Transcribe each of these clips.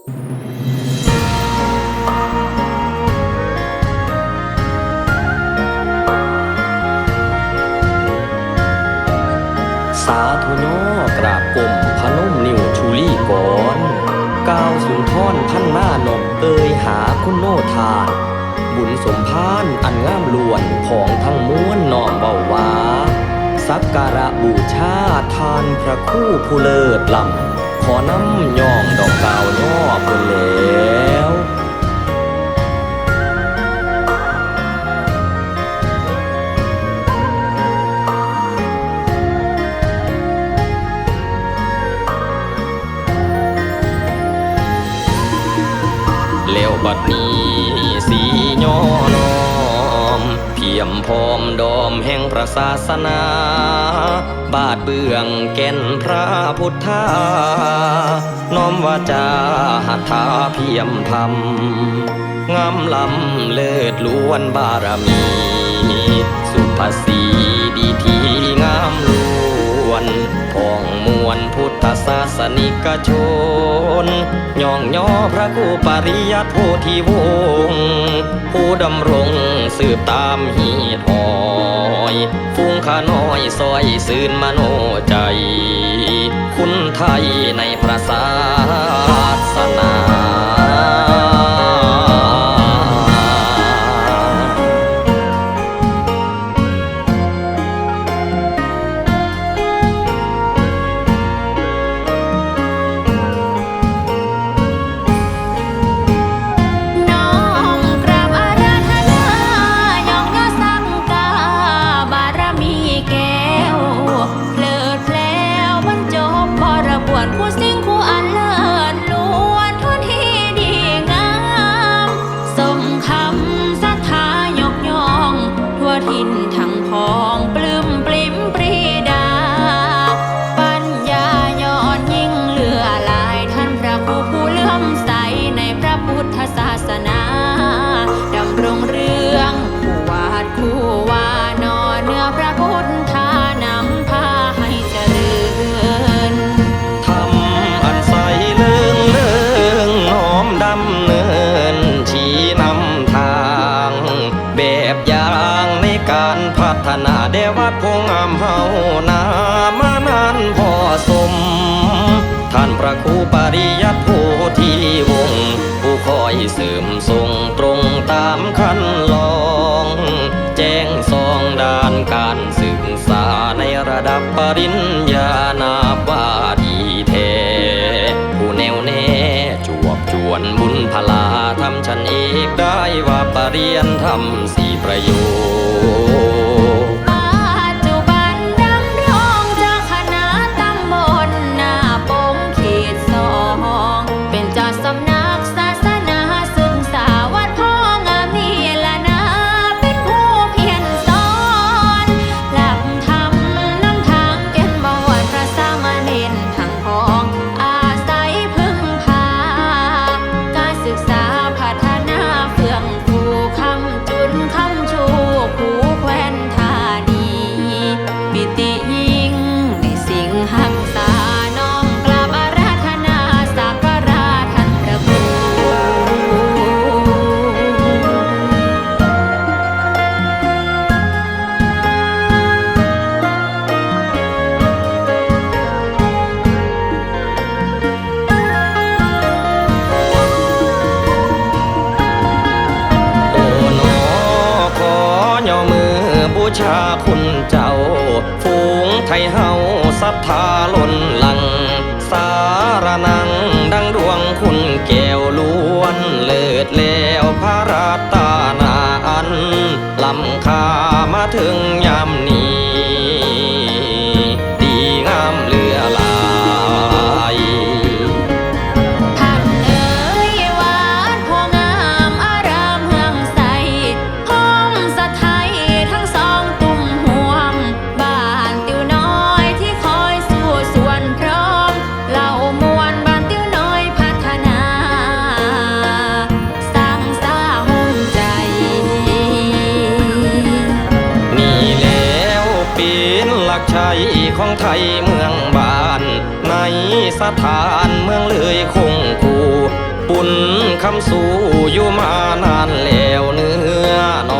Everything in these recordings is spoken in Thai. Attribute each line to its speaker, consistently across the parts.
Speaker 1: สาธุโนกราบกลมพนมนิ้วชูลี่ก่อนก้าวสุนทรพันหน้านกเอ่ยหาคุณโนทาน บุญสมพานอันงามล้วนของทั้งม้วนน้อมเบาวา สักการะบูชาทานพระคู่ผู้เลิศลำขอน้ำย่องดอกกาวย่ อบกันแล้ว แล้วบัดนี้สีย้อน ยมพร้อมดอมแห่งพระศาสนา บาทเบื้องแก่นพระพุทธา น้อมวาจาหัตถาเพียมพำงามลำเลิศล้วนบารมี สุภาษีดีทีงามล้วนพองมวลพุทธศาสนิกชน ย่องย่อพระครูปริยัติโพธิวงศ์ผู้ดำรง สืบตามหีดหอยฟุ้งขาน้อยซอยซื่นมโนใจ คุณไทยใน
Speaker 2: ประสาท
Speaker 1: สนา ท่านพระครูปริยัติโพธิวงศ์ผู้คอยเสริมทรงตรงตามคันลอง แจ้งซองด้านการศึกษาในระดับปริญญานาบาดีแทผู้แนวแน่จวบจวนบุญพลาทำฉันเอกได้ว่าปรริยนทำสี่ประโยค
Speaker 2: ปั มือบูชาคุ
Speaker 1: ณเจ้า ฝูงไทยเฮาศรัทธาล้นหลัง สารนา ยเมื
Speaker 2: องบาน ใน
Speaker 1: สถานเมืองเลยคงคูปุ่นคำสู่อยู่มานานแล้วเนื้อนอ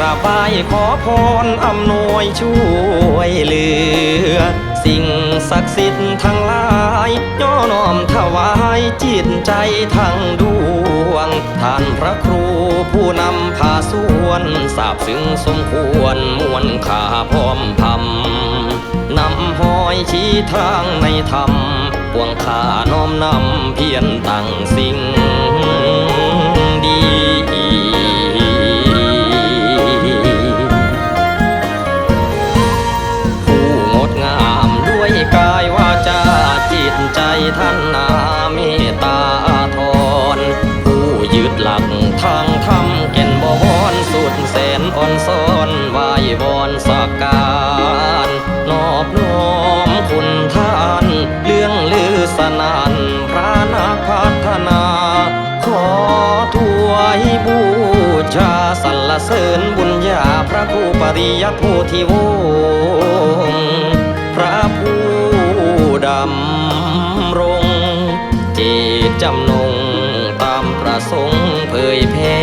Speaker 1: ระบาย
Speaker 2: ขอพรอำนวย
Speaker 1: ช่วยเหลือ สิ่งศักดิ์สิทธิ์ทั้งหลาย ย่อน้อมถวายจิตใจทั้งดวง ท่านพระครูผู้นำพาส่วนสาบซึ่งสมควรมวลข่าพร้อมพำนำหอยชี้ทางในธรรม ปวงข่าน้อมนำเพียรตั้งสิ่ง เสริญบุญญาพระผู้ปริยโพธิวงพระผู้ดำรงจิตจำนงตามประสงค์เผยแพร่